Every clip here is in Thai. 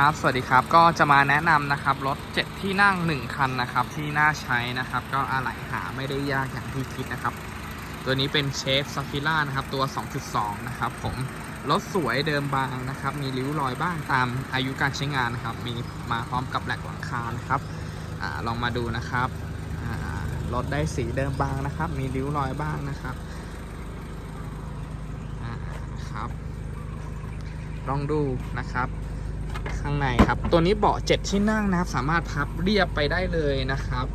ครับ สวัสดีครับ ก็จะมาแนะนำนะครับ รถ 7 ที่นั่ง 1 คันนะครับ ที่น่าใช้นะครับ ก็อะไหล่หาไม่ได้ยากอย่างที่คิดนะครับ ตัวนี้เป็นเชฟซาฟิล่านะครับ ตัว 2.2 นะครับ ผม รถสวยเดิมบางนะครับ มีริ้วรอยบ้างตามอายุการใช้งานนะครับ มีมาพร้อมกับแหลกหลังคานะครับอลองมาดูนะครับ รถได้สีเดิมบางนะครับ มีริ้วรอยบ้างนะครับครับ ลองดูนะครับ ข้างในครับ ตัวนี้เบาะ7ที่นั่งนะครับ สามารถพับเรียบไปได้เลยนะครับ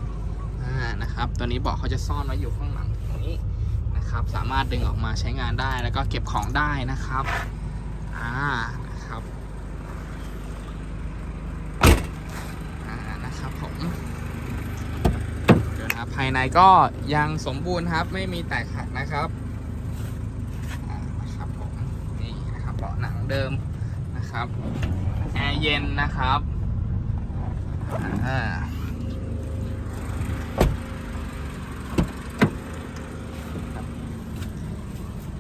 อ่านะครับ ตัวนี้เบาะเขาจะซ่อนไว้อยู่ข้างหลังตรงนี้นะครับ สามารถดึงออกมาใช้งานได้แล้วก็เก็บของได้นะครับอ่านะครับอ่านะครับผมเดี๋ยวนะภายในก็ยังสมบูรณ์ครับ ไม่มีแตกหักนะครับอ่านะครับผมนี่นะครับเบาะหนังเดิมนะครับ แอร์เย็นนะครับ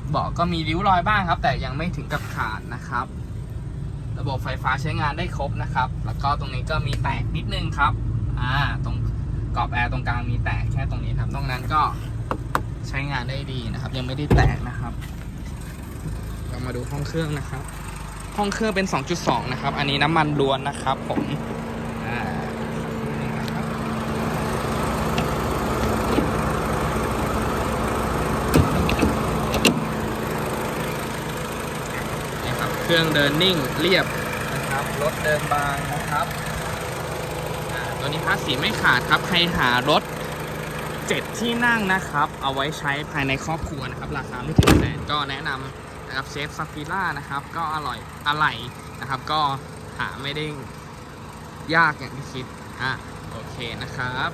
เบาะก็มีริ้วรอยบ้างครับ แต่ยังไม่ถึงกับขาดนะครับ ระบบไฟฟ้าใช้งานได้ครบนะครับ แล้วก็ตรงนี้ก็มีแตกนิดนึงครับอ่าตรงกรอบแอร์ตรงกลางมีแตกแค่ตรงนี้ครับตรงนั้นก็ใช้งานได้ดีนะครับ ยังไม่ได้แตกนะครับ เรามาดูห้องเครื่องนะครับ ห้องเครื่องเป็น 2.2 นะครับ อันนี้น้ำมันล้วนนะครับผมนี่ครับ เครื่องเดินนิ่งเรียบนะครับ รถเดินบางนะครับ ตัวนี้ภาษีไม่ขาดครับ ใครหารถ 7 ที่นั่งนะครับ เอาไว้ใช้ภายในครอบครัวนะครับ ราคาไม่ถึงแสนก็แนะนำ นะครับเชฟซาฟิล่านะครับก็อร่อยอร่อยนะครับ ก็หาไม่ได้ยากอย่างที่คิดอะโอเคนะครับ